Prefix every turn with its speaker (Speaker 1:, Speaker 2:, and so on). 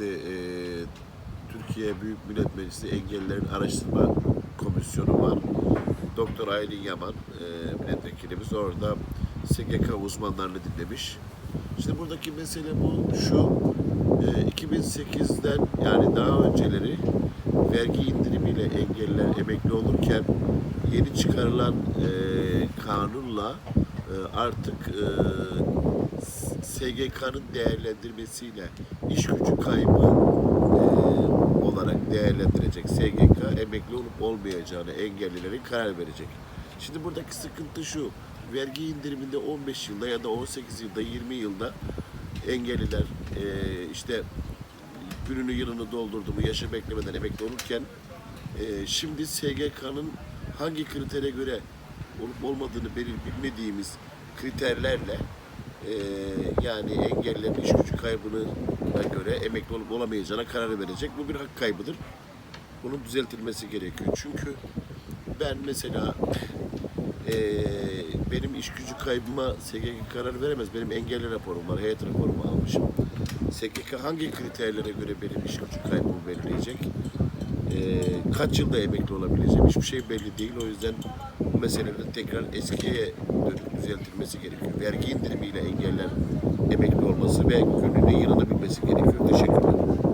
Speaker 1: Şimdi e, Türkiye Büyük Millet Meclisi Engellilerin Araştırma Komisyonu var. Doktor Aylin Yaman e, milletvekilimiz orada SGK uzmanlarını dinlemiş. Şimdi buradaki mesele bu şu. E, 2008'den yani daha önceleri vergi indirimiyle engelliler emekli olurken yeni çıkarılan e, kanunla e, artık e, SGK'nın değerlendirmesiyle iş gücü kaybı e, olarak değerlendirecek SGK emekli olup olmayacağını engellilerin karar verecek. Şimdi buradaki sıkıntı şu. Vergi indiriminde 15 yılda ya da 18 yılda 20 yılda engelliler e, işte gününü yılını doldurdu mu yaşı beklemeden emekli olurken e, şimdi SGK'nın hangi kritere göre olup olmadığını belir bilmediğimiz kriterlerle e, yani engellilerin iş gücü kaybına göre emekli olup olamayacağına karar verecek. Bu bir hak kaybıdır. Bunun düzeltilmesi gerekiyor. Çünkü ben mesela e, benim iş gücü kaybıma SGK karar veremez. Benim engelli raporum var, heyet raporumu almışım. SGK hangi kriterlere göre benim iş gücü kaybımı belirleyecek? Ee, kaç yılda emekli olabileceğim hiçbir şey belli değil. O yüzden bu meselelerin tekrar eskiye dönük düzeltilmesi gerekiyor. Vergi indirimiyle engeller emekli olması ve gününü yılını bilmesi gerekiyor. Teşekkürler.